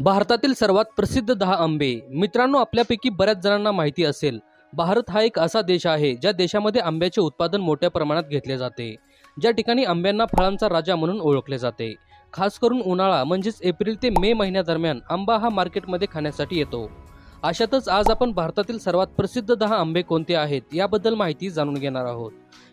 भारतातील सर्वात प्रसिद्ध दहा आंबे. मित्रांनो आपल्यापैकी बऱ्याच जणांना माहिती असेल भारत हा एक असा देश आहे ज्या देशामध्ये आंब्याचे उत्पादन मोठ्या प्रमाणात घेतले जाते. ज्या ठिकाणी आंब्यांना फळांचा राजा म्हणून ओळखले जाते. खास करून उन्हाळा म्हणजेच एप्रिल ते मे महिन्यादरम्यान आंबा हा मार्केटमध्ये खाण्यासाठी येतो. अशातच आज आपण भारतातील सर्वात प्रसिद्ध दहा आंबे कोणते आहेत याबद्दल माहिती जाणून घेणार आहोत.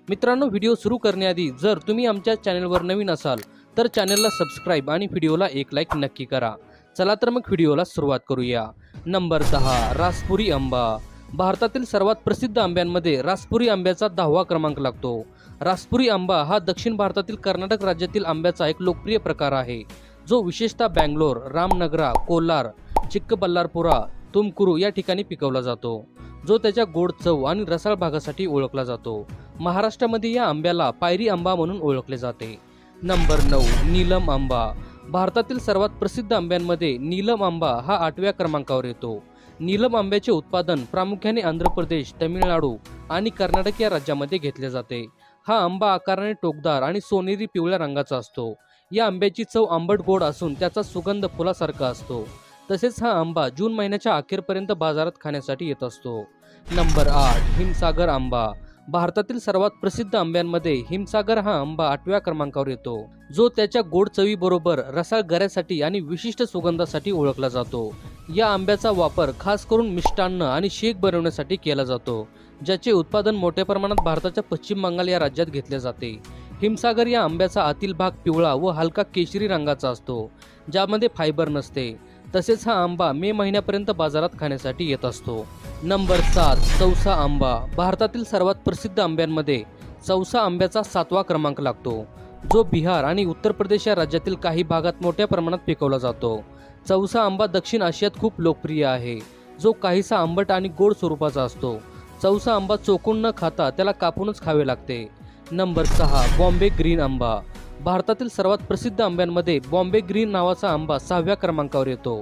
मित्रांनो व्हिडिओ सुरू करण्याआधी जर तुम्ही आमच्या चॅनलवर नवीन असाल तर चॅनलला सबस्क्राईब आणि व्हिडिओला एक लाईक नक्की करा. चला तर मग व्हिडिओला सुरुवात करूया. नंबर दहा रासपुरी आंबा. भारतातील सर्वात प्रसिद्ध आंब्यांमध्ये रासपुरी आंब्याचा दहावा क्रमांक लागतो. रासपुरी आंबा हा दक्षिण भारतातील कर्नाटक राज्यातील आंब्याचा एक लोकप्रिय प्रकार आहे. जो विशेषतः बँगलोर रामनगरा कोलार चिक्कबल्लारपुरा तुमकुरू या ठिकाणी पिकवला जातो जो त्याच्या गोड चव आणि रसाळ भागासाठी ओळखला जातो. महाराष्ट्रामध्ये या आंब्याला पायरी आंबा म्हणून ओळखले जाते. नंबर नऊ नीलम आंबा. भारतातील सर्वात प्रसिद्ध आंब्यांमध्ये नीलम आंबा हा आठव्या क्रमांकावर येतो. नीलम आंब्याचे उत्पादन प्रामुख्याने आंध्र प्रदेश तमिळनाडू आणि कर्नाटक या राज्यामध्ये घेतले जाते. हा आंबा आकाराने टोकदार आणि सोनेरी पिवळ्या रंगाचा असतो. या आंब्याची चव आंबट गोड असून त्याचा सुगंध फुलासारखा असतो. तसेच हा आंबा जून महिन्याच्या अखेरपर्यंत बाजारात खाण्यासाठी येत असतो. नंबर आठ हिमसागर आंबा. भारतातील सर्वात प्रसिद्ध आंब्यांमध्ये हिमसागर हा आंबा आठव्या क्रमांकावर येतो. जो त्याच्या गोड चवीबरोबर रसाळ गऱ्यासाठी आणि विशिष्ट सुगंधासाठी ओळखला जातो. या आंब्याचा वापर खास करून मिष्टान्न आणि शेक बनवण्यासाठी केला जातो ज्याचे उत्पादन मोठ्या प्रमाणात भारताच्या पश्चिम बंगाल या राज्यात घेतले जाते. हिमसागर या आंब्याचा आतील भाग पिवळा व हलका केशरी रंगाचा असतो ज्यामध्ये फायबर नसते. तसेच हा आंबा मे महिन्यापर्यंत बाजारात खाण्यासाठी येत असतो. नंबर सात चौसा आंबा. भारतातील सर्वात प्रसिद्ध आंब्यांमध्ये चौसा आंब्याचा सातवा क्रमांक लागतो. जो बिहार आणि उत्तर प्रदेश या राज्यातील काही भागात मोठ्या प्रमाणात पिकवला जातो. चौसा आंबा दक्षिण आशियात खूप लोकप्रिय आहे. जो काहीसा आंबट आणि गोड स्वरूपाचा असतो. चौसा आंबा चोकून न खाता त्याला कापूनच खावे लागते. नंबर सहा बॉम्बे ग्रीन आंबा. भारतातील सर्वात प्रसिद्ध आंब्यांमध्ये बॉम्बे ग्रीन नावाचा आंबा सहाव्या क्रमांकावर येतो.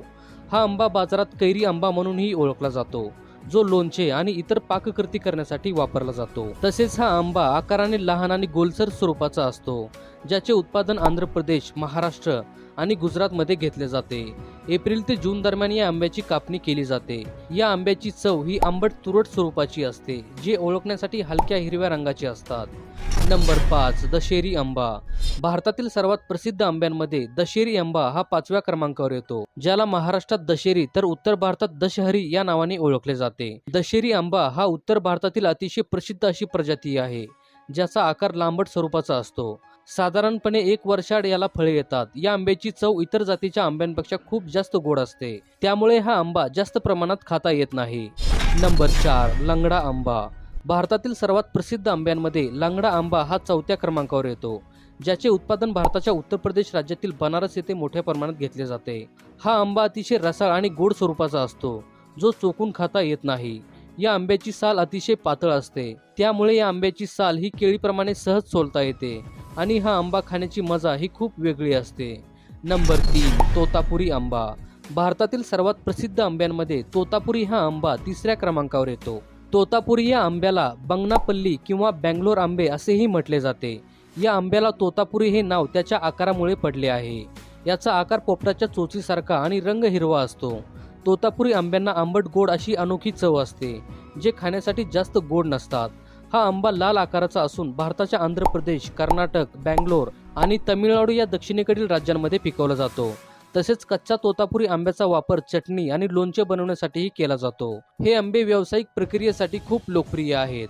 हा आंबा बाजारात कैरी आंबा म्हणूनही ओळखला जातो जो लोणचे आणि इतर पाककृती करण्यासाठी वापरला जातो. तसेच हा आंबा आकाराने लहान आणि गोलसर स्वरूपाचा असतो. ज्याचे उत्पादन आंध्र प्रदेश महाराष्ट्र आणि गुजरातमध्ये घेतले जाते. एप्रिल ते जून दरम्यान या आंब्याची कापणी केली जाते. या आंब्याची चव ही आंबट तुरट स्वरूपाची असते जे ओळखण्यासाठी हलक्या हिरव्या रंगाची असतात. नंबर पाच दशेरी आंबा. भारतातील सर्वात प्रसिद्ध आंब्यांमध्ये दशेरी आंबा हा पाचव्या क्रमांकावर येतो ज्याला महाराष्ट्रात दशेरी तर उत्तर भारतात दशहरी या नावाने ओळखले जाते. दशेरी आंबा हा उत्तर भारतातील अतिशय प्रसिद्ध अशी प्रजाती आहे ज्याचा आकार लांबट स्वरूपाचा असतो. साधारणपणे एक वर्षाड याला फळे येतात. या आंब्याची चव इतर जातीच्या आंब्यांपेक्षा खूप जास्त गोड असते. त्यामुळे हा आंबा जास्त प्रमाणात खाता येत नाही. नंबर चार लंगडा आंबा. भारतातील सर्वात प्रसिद्ध आंब्यांमध्ये लंगडा आंबा हा चौथ्या क्रमांकावर येतो ज्याचे उत्पादन भारताच्या उत्तर प्रदेश राज्यातील बनारस येथे मोठ्या प्रमाणात घेतले जाते. हा आंबा अतिशय रसाळ आणि गोड स्वरूपाचा असतो जो चोकून खाता येत नाही. या आंब्याची साल अतिशय पातळ असते. त्यामुळे या आंब्याची साल ही केळीप्रमाणे सहज सोलता येते. आणि हा आंबा खाण्याची मजा ही खूप वेगळी असते. नंबर तीन तोतापुरी आंबा. भारतातील सर्वात प्रसिद्ध आंब्यांमध्ये तोतापुरी हा आंबा तिसऱ्या क्रमांकावर येतो. तोतापुरी या आंब्याला बंगनापल्ली किंवा बँगलोर आंबे असेही म्हटले जाते. या आंब्याला तोतापुरी हे नाव त्याच्या आकारामुळे पडले आहे. याचा आकार पोपटाच्या चोचीसारखा आणि रंग हिरवा असतो. तोतापुरी आंब्यांना आंबट गोड अशी अनोखी चव असते जे खाण्यासाठी जास्त गोड नसतात. हा आंबा लाल आकाराचा असून भारताच्या आंध्र प्रदेश कर्नाटक बँगलोर आणि तमिळनाडू या दक्षिणेकडील राज्यांमध्ये पिकवला जातो. तसेच कच्चा तोतापुरी आंब्याचा वापर चटणी आणि लोणचे बनवण्यासाठीही केला जातो. हे आंबे व्यावसायिक प्रक्रियेसाठी खूप लोकप्रिय आहेत.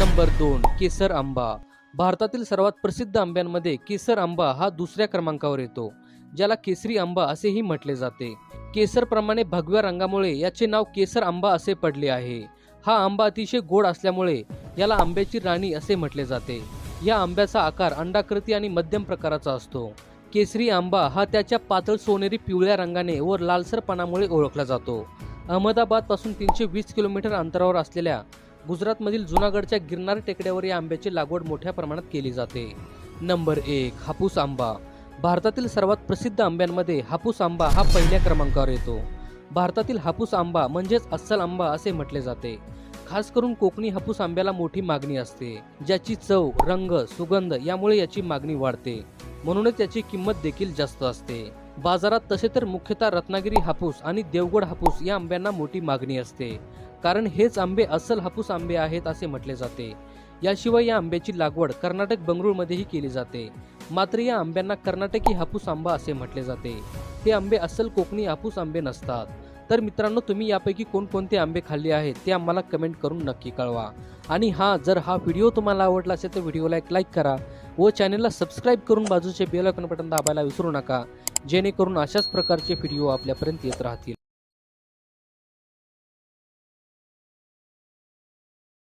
नंबर दोन केसर आंबा. भारतातील सर्वात प्रसिद्ध आंब्यांमध्ये केसर आंबा हा दुसऱ्या क्रमांकावर येतो ज्याला केसरी आंबा असेही म्हटले जाते. केसरप्रमाणे भगव्या रंगामुळे याचे नाव केसर आंबा असे पडले आहे. हा आंबा अतिशय गोड असल्यामुळे याला आंब्याची राणी असे म्हटले जाते. या आंब्याचा आकार अंडाकृती आणि मध्यम प्रकाराचा असतो. केसरी आंबा हा त्याच्या पातळ सोनेरी पिवळ्या रंगाने व लालसरपणामुळे ओळखला जातो. अहमदाबादपासून तीनशे वीस किलोमीटर अंतरावर असलेल्या गुजरातमधील जुनागडच्या गिरनार टेकड्यावर या आंब्याची लागवड मोठ्या प्रमाणात केली जाते. नंबर एक हापूस आंबा. भारतातील सर्वात प्रसिद्ध आंब्यांमध्ये हापूस आंबा हा पहिल्या क्रमांकावर येतो. भारतातील हापूस आंबा म्हणजेच अस्सल आंबा असे म्हटले जाते. खास करून कोकणी हापूस आंब्याला मोठी मागणी असते ज्याची चव रंग सुगंध यामुळे याची मागणी वाढते. म्हणूनच याची किंमत देखील जास्त असते. बाजारात तसे तर मुख्यतः रत्नागिरी हापूस आणि देवगड हापूस या आंब्यांना मोठी मागणी असते. कारण हेच आंबे अस्सल हापूस आंबे आहेत असे म्हटले जाते. याशिवाय या आंब्याची लागवड कर्नाटक बंगळूरमध्येही केली जाते. मात्र या आंब्यांना कर्नाटकी हापूस आंबा असे म्हटले जाते. हे आंबे अस्सल कोकणी हापूस आंबे नसतात. तर मित्रांनो तुम्ही यापैकी कोणकोणते आंबे खाल्ले आहेत ते आम्हाला कमेंट करून नक्की कळवा. आणि हा जर हा व्हिडिओ तुम्हाला आवडला असेल तर व्हिडिओला एक लाईक करा व चॅनलला सबस्क्राईब करून बाजूचे बेल आयकॉन बटन दाबायला विसरू नका. जेणेकरून अशाच प्रकारचे व्हिडिओ आपल्यापर्यंत येत राहतील.